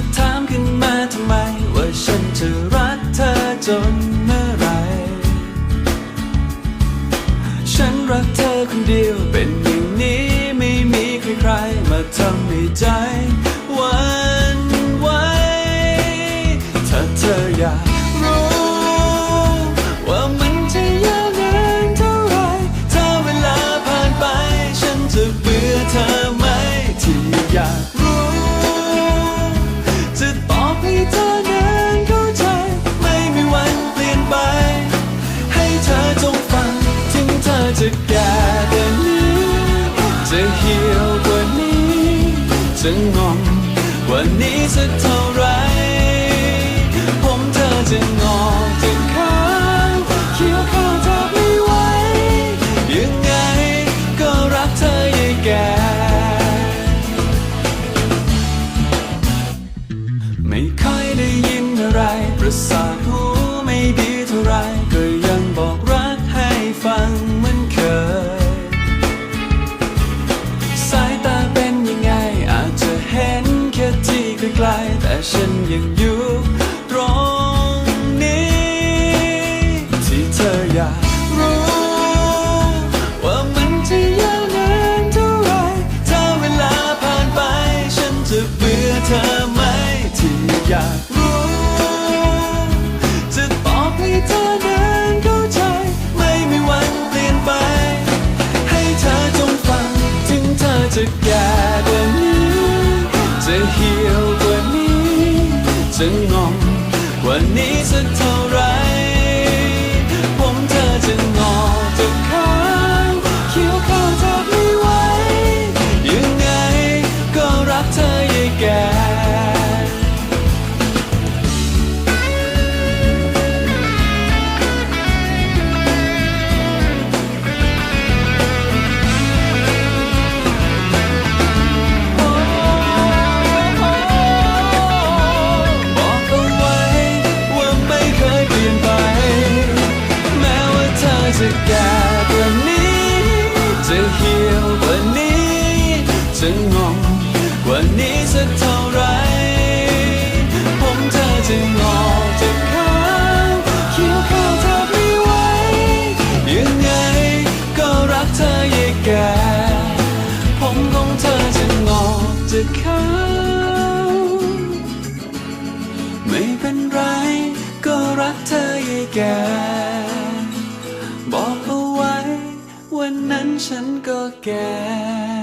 อถามขึ้นมาทำไม ว่าฉันจะรักเธอจนเมื่อไร ฉันรักเธอคนเดียวเป็นอย่างนี้ไม่มีใครๆมาทำให้ใจวันไว้ถ้าเธออยาก จะงอมกว่านี้สักเท่าไร ผมเธอจะงอจะขาวเขียวข้าวแทบไม่ไหวยังไงก็รักเธออย่าแก่ไม่ค่อยได้ยินอะไรประสาท ไกลๆแต่ฉันยัง กว่านี้สักเท่าไร จะงอมกว่านี้สักเท่าไร ผมเธอจะงอจะขาวเขียวข้าวแทบไม่ไหวยังไงก็รักเธออย่าแก่ผมของเธอจะงอจะขาวไม่เป็นไร ก็รักเธออย่าแก่บอกเอาไว้ วันนั้นฉันก็แก่